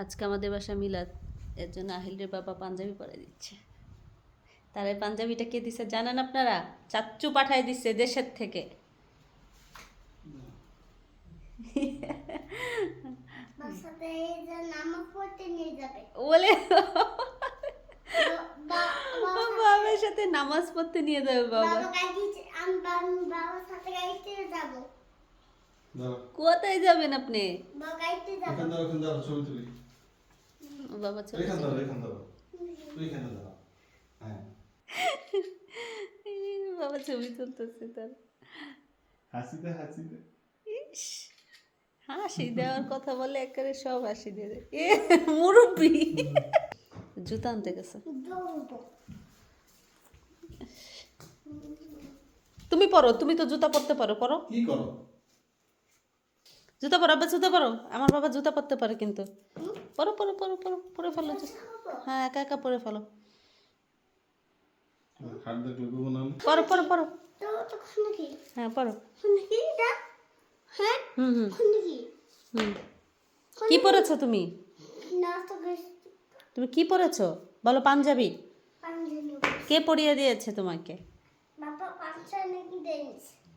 আজকে আমাদের বাসা মিলাদ এর জন্য আহিলের বাবা পাঞ্জাবি পরে দিচ্ছে। তার এই পাঞ্জাবিটা কে দিছে জানেন আপনারা? চাচ্চু পাঠায় দিচ্ছে দেশের থেকে। বাসাতে নামাজ পড়তে নিয়ে যাবে। বলে বাবার সাথে নামাজ পড়তে নিয়ে যাবে বাবা। বাবার সাথে গাড়িতে যাব। কোথায় যাবেন আপনি? বাবা ছবি তুলতেছে তার। হাসিতে হাসিতে। হাসি দেওয়ার কথা বলে একেবারে সব হাসি দিয়ে দেয়। এ মুরব্বি। জুতা আনতে গেছে। তুমি পরো তুমি তো জুতা পরতে পারো পরো। কি করো? জুতা পরো আব্বা জুতা পরো। আমার বাবা জুতা পরতে পারে কিন্তু। পরো পরো পরো পরো পরে ফেলো হ্যাঁ একা একা পরে ফেলো। পরো পরো পরো। হ্যাঁ পরো। হ্যাঁ হুম হুম। হুম। কি পরেছো তুমি? তুমি কি পরেছো? বলো পাঞ্জাবি। কে পরিয়ে দিয়েছে তোমাকে?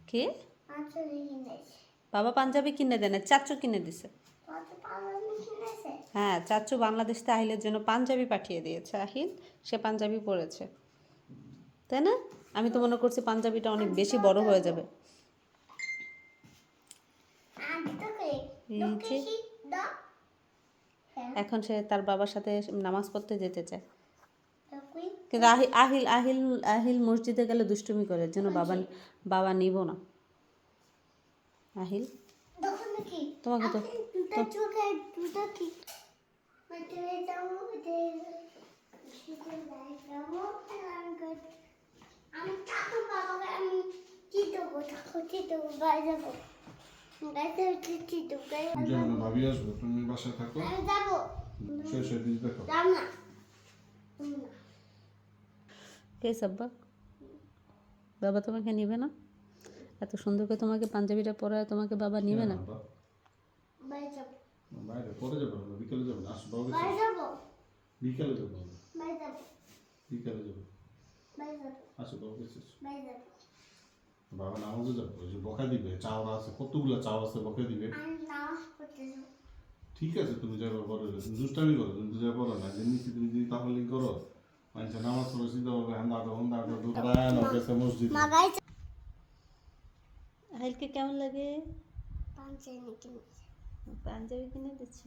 কে? বাবা পাঞ্জাবি কিনে দেয় না, চাচু কিনে দিছে। হ্যাঁ চাচু বাংলাদেশ থেকে আহিলের জন্য পাঞ্জাবি পাঠিয়ে দিয়েছে, আহিল, সে পাঞ্জাবি পরেছে। তাই না? আমি তো মনে করছি পাঞ্জাবিটা অনেক বেশি বড় হয়ে যাবে। এখন সে তার বাবার সাথে নামাজ পড়তে যেতে চায়। কিন্তু আহিল আহিল আহিল মসজিদে গেলে দুষ্টুমি করে, যেন বাবা বাবা নিব না। আহিল। তোমাকে তো- ভাবি আসব তুমি বাসায় থাকো। দেখো। কে সাব্বা বাবা তোমাকে নিবে না? এত সুন্দর করে তোমাকে পাঞ্জাবিটা পরায় তোমাকে বাবা নিবে না? বাবা, বাইরে পরে যাব না বিকেলে যাব না আসো বাবু বিকেলে যাব। বিকেলে যাব। আসো বাবু বাবা নামাজে যাব। যে বকা দিবে চাওয়া আছে কতগুলো চাওয়া আছে বকা দিবে। ঠিক আছে তুমি যাবে। পরে দুষ্টামি করো তুমি তো যাবে না যে নিচে তুমি যদি তাহলে করো। মানুষের নামাজ পড়ে সিদ্ধা হবে আটো হন্দা আটো দুরায়ন গেছে মসজিদ। আহিলকে কেমন লাগে? পাঞ্জাবি কিনে দিচ্ছে?